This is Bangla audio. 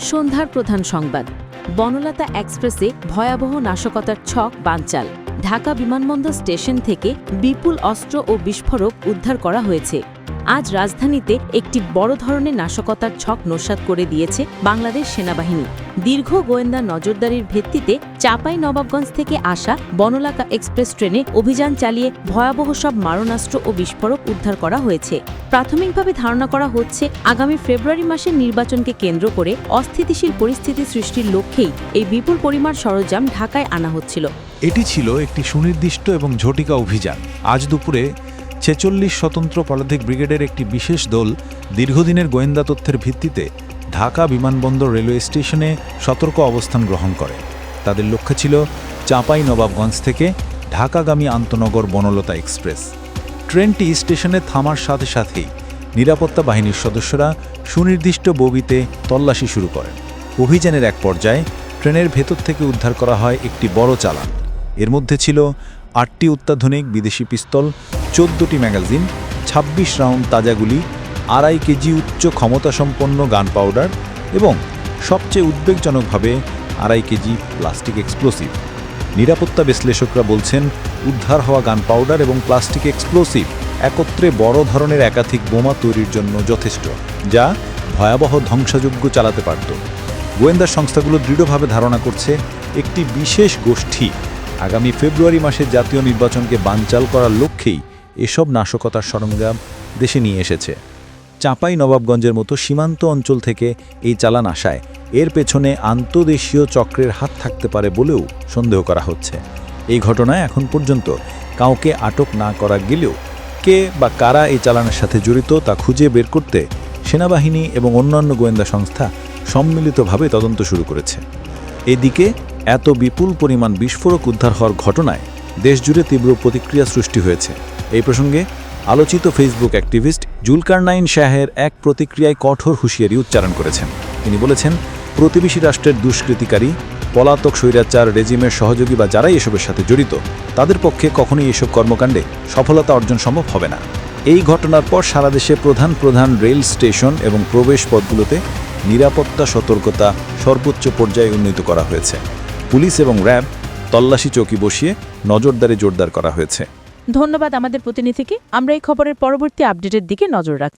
সন্ধ্যার প্রধান সংবাদ। বনলতা এক্সপ্রেসে ভয়াবহ নাশকতার ছক বানচাল। ঢাকা বিমানবন্দর স্টেশন থেকে বিপুল অস্ত্র ও বিস্ফোরক উদ্ধার করা হয়েছে। আজ রাজধানীতে একটি বড় ধরনের নাশকতার ছক নস্যাৎ করে দিয়েছে বাংলাদেশ সেনাবাহিনী। দীর্ঘ গোয়েন্দা নজরদারির ভিত্তিতে চাপাই নবাবগঞ্জ থেকে আসা বনলাকা এক্সপ্রেস ট্রেনে অভিযান চালিয়ে ভয়াবহ সব মারণাস্ত্র ও বিস্ফোরক উদ্ধার করা হয়েছে। প্রাথমিকভাবে ধারণা করা হচ্ছে, আগামী ফেব্রুয়ারি মাসের নির্বাচনকে কেন্দ্র করে অস্থিতিশীল পরিস্থিতি সৃষ্টির লক্ষ্যেই এই বিপুল পরিমাণ সরঞ্জাম ঢাকায় আনা হচ্ছিল। এটি ছিল একটি সুনির্দিষ্ট এবং ঝটিকা অভিযান। আজ দুপুরে ছেচল্লিশ স্বতন্ত্র পদাতিক ব্রিগেডের একটি বিশেষ দল দীর্ঘদিনের গোয়েন্দা তথ্যের ভিত্তিতে ঢাকা বিমানবন্দর রেলওয়ে স্টেশনে সতর্ক অবস্থান গ্রহণ করে। তাদের লক্ষ্য ছিল চাঁপাই নবাবগঞ্জ থেকে ঢাকাগামী আন্তনগর বনলতা এক্সপ্রেস। ট্রেনটি স্টেশনে থামার সাথে সাথেই নিরাপত্তা বাহিনীর সদস্যরা সুনির্দিষ্ট বগিতে তল্লাশি শুরু করেন। অভিযানের এক পর্যায়ে ট্রেনের ভেতর থেকে উদ্ধার করা হয় একটি বড় চালান। এর মধ্যে ছিল আটটি অত্যাধুনিক বিদেশি পিস্তল চোদ্দটি ম্যাগাজিন ২৬ রাউন্ড তাজাগুলি আড়াই কেজি উচ্চ ক্ষমতাসম্পন্ন গান পাউডার এবং সবচেয়ে উদ্বেগজনকভাবে আড়াই কেজি প্লাস্টিক এক্সপ্লোসিভ। নিরাপত্তা বিশ্লেষকরা বলছেন, উদ্ধার হওয়া গান পাউডার এবং প্লাস্টিক এক্সপ্লোসিভ একত্রে বড় ধরনের একাধিক বোমা তৈরির জন্য যথেষ্ট, যা ভয়াবহ ধ্বংসযোগ্য চালাতে পারত। গোয়েন্দা সংস্থাগুলো দৃঢ়ভাবে ধারণা করছে, একটি বিশেষ গোষ্ঠী আগামী ফেব্রুয়ারি মাসে জাতীয় নির্বাচনকে বানচাল করার লক্ষ্যেই এসব নাশকতার সরঞ্জাম দেশে নিয়ে এসেছে। চাঁপাই নবাবগঞ্জের মতো সীমান্ত অঞ্চল থেকে এই চালান আসায় এর পেছনে আন্তদেশীয় চক্রের হাত থাকতে পারে বলেও সন্দেহ করা হচ্ছে। এই ঘটনায় এখন পর্যন্ত কাউকে আটক না করা গেলেও কে বা কারা এই চালানের সাথে জড়িত তা খুঁজে বের করতে সেনাবাহিনী এবং অন্যান্য গোয়েন্দা সংস্থা সম্মিলিতভাবে তদন্ত শুরু করেছে। এদিকে এত বিপুল পরিমাণ বিস্ফোরক উদ্ধার হওয়ার ঘটনায় দেশজুড়ে তীব্র প্রতিক্রিয়া সৃষ্টি হয়েছে। এই প্রসঙ্গে আলোচিত ফেসবুক অ্যাক্টিভিস্ট জুলকারনাইন শাহের এক প্রতিক্রিয়ায় কঠোর হুঁশিয়ারি উচ্চারণ করেছেন। তিনি বলেছেন, প্রতিবেশী রাষ্ট্রের দুষ্কৃতিকারী, পলাতক স্বৈরাচার রেজিমের সহযোগী বা যারাই এসবের সাথে জড়িত, তাদের পক্ষে কখনোই এসব কর্মকাণ্ডে সফলতা অর্জন সম্ভব হবে না। এই ঘটনার পর সারা দেশে প্রধান প্রধান রেল স্টেশন এবং প্রবেশ পথগুলোতে নিরাপত্তা, সতর্কতা সর্বোচ্চ পর্যায়ে উন্নীত করা হয়েছে। পুলিশ এবং র্যাব তল্লাশি চৌকি বসিয়ে নজরদারি জোরদার করা হয়েছে। ধন্যবাদ আমাদের প্রতিনিধিকে। আমরা এই খবরের পরবর্তী আপডেটের দিকে নজর রাখছি।